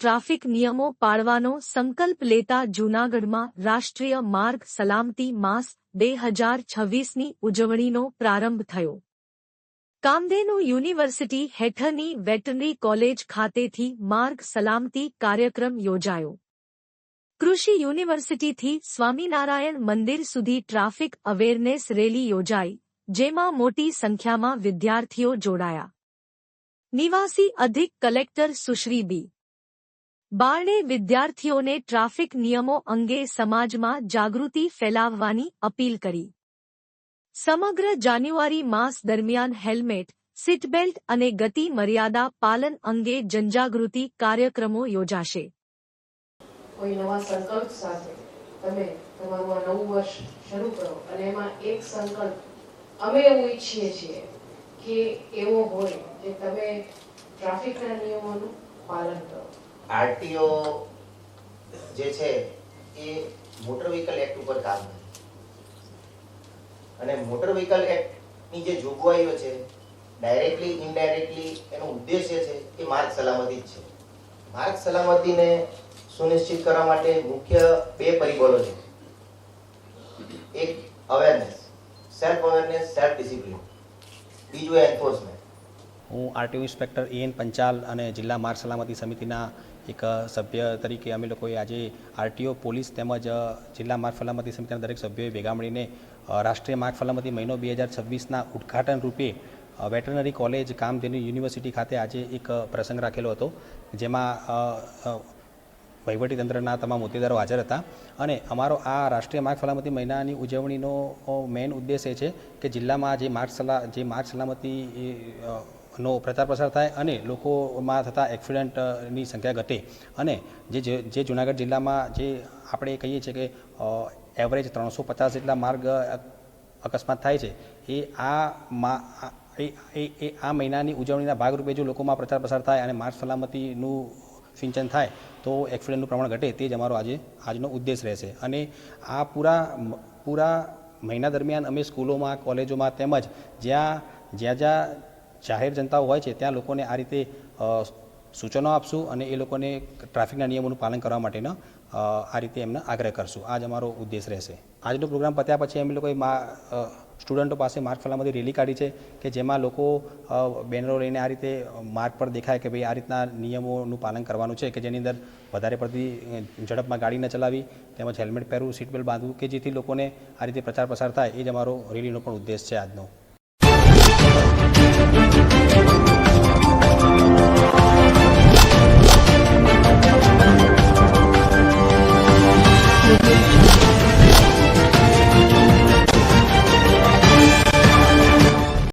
Traffic નિયમો પાળવાનો સંકલ્પ લેતા જૂનાગઢમાં રાષ્ટ્રીય માર્ગ સલામતી માસ બે હજાર છવ્વીસની ઉજવણીનો પ્રારંભ થયો. કામધેનુ યુનિવર્સિટી હેઠળની વેટરનરી કોલેજ ખાતેથી માર્ગ સલામતી કાર્યક્રમ યોજાયો. કૃષિ યુનિવર્સિટીથી સ્વામિનારાયણ મંદિર સુધી ટ્રાફિક અવેરનેસ રેલી યોજાઈ, જેમાં મોટી સંખ્યામાં વિદ્યાર્થીઓ જોડાયા. નિવાસી અધિક કલેક્ટર સુશ્રી બી. બારણે વિદ્યાર્થીઓને ટ્રાફિક નિયમો અંગે સમાજમાં જાગૃતિ ફેલાવવાની અપીલ કરી. સમગ્ર જાન્યુઆરી માસ દરમિયાન હેલ્મેટ, સીટબેલ્ટ અને ગતિ મર્યાદા પાલન અંગે જનજાગૃતિ કાર્યક્રમો યોજાશે. કોઈ નવા સંકલ્પ સાથે તમે તમારું આ નવું વર્ષ શરૂ કરો અને એમાં એક સંકલ્પ અમે એવું ઈચ્છીએ છીએ કે એવો હોય કે તમે ટ્રાફિકના નિયમોનું પાલન કરો. આરટીઓ જે છે એ મોટર વ્હીકલ એક્ટ ઉપર કામ કરે. અને મોટર વ્હીકલ એક્ટની જે જોગવાઈઓ છે, ડાયરેક્ટલી, ઇનડાયરેક્ટલી એનો ઉદ્દેશ્ય છે એ માર્ગ સલામતી જ છે. માર્ગ સલામતીને સુનિશ્ચિત કરવા માટે મુખ્ય બે પરિબળો છે. એક awareness self awareness self discipline બીજું એન્ફોર્સમેન્ટ હું આરટીઓ ઇન્સ્પેક્ટર એન પંચાલ અને જિલ્લા માર્ગ સલામતી સમિતિના એક સભ્ય તરીકે અમે લોકોએ આજે આરટીઓ, પોલીસ તેમજ જિલ્લા માર્ગ સલામતી સમિતિના દરેક સભ્યોએ ભેગા મળીને રાષ્ટ્રીય માર્ગ સલામતી મહિનો બે હજાર છવ્વીસના ઉદ્ઘાટન રૂપે વેટરનરી કોલેજ કામધેનુ યુનિવર્સિટી ખાતે આજે એક પ્રસંગ રાખેલો હતો, જેમાં વહીવટીતંત્રના તમામ હોદ્દેદારો હાજર હતા. અને અમારો આ રાષ્ટ્રીય માર્ગ સલામતી મહિનાની ઉજવણીનો મેઇન ઉદ્દેશ એ છે કે જિલ્લામાં જે માર્ગ સલા, જે માર્ગ સલામતી નો પ્રચાર પ્રસાર થાય અને લોકોમાં થતા એક્સિડન્ટની સંખ્યા ઘટે. અને જે જે જુનાગઢ જિલ્લામાં જે આપણે કહીએ છીએ કે એવરેજ ત્રણસો પચાસ જેટલા માર્ગ અકસ્માત થાય છે, એ આ એ- એ આ મહિનાની ઉજવણીના ભાગરૂપે જો લોકોમાં પ્રચાર પ્રસાર થાય અને માર્ગ સલામતીનું સિંચન થાય, તો એક્સિડન્ટનું પ્રમાણ ઘટે તે જ અમારો આજે, આજનો ઉદ્દેશ રહેશે. અને આ પૂરા પૂરા મહિના દરમિયાન અમે સ્કૂલોમાં, કોલેજોમાં તેમજ જ્યાં જ્યાં જ્યાં જાહેર જનતાઓ હોય છે, ત્યાં લોકોને આ રીતે સૂચનો આપશું અને એ લોકોને ટ્રાફિકના નિયમોનું પાલન કરવા માટેનો આ રીતે એમને આગ્રહ કરશું. આજ અમારો ઉદ્દેશ રહેશે. આજનો પ્રોગ્રામ પત્યા પછી અમે લોકોએ મા સ્ટુડન્ટો પાસે માર્ગ સલામતી રેલી કાઢી છે કે જેમાં લોકો બેનરો લઈને આ રીતે માર્ગ પર દેખાય કે ભાઈ આ રીતના નિયમોનું પાલન કરવાનું છે કે જેની અંદર વધારે પડતી ઝડપમાં ગાડી ન ચલાવી, તેમજ હેલ્મેટ પહેરવું, સીટ બેલ્ટ બાંધવું કે જેથી લોકોને આ રીતે પ્રચાર પ્રસાર થાય, એ જ અમારો રેલીનો પણ ઉદ્દેશ છે આજનો. Thank you.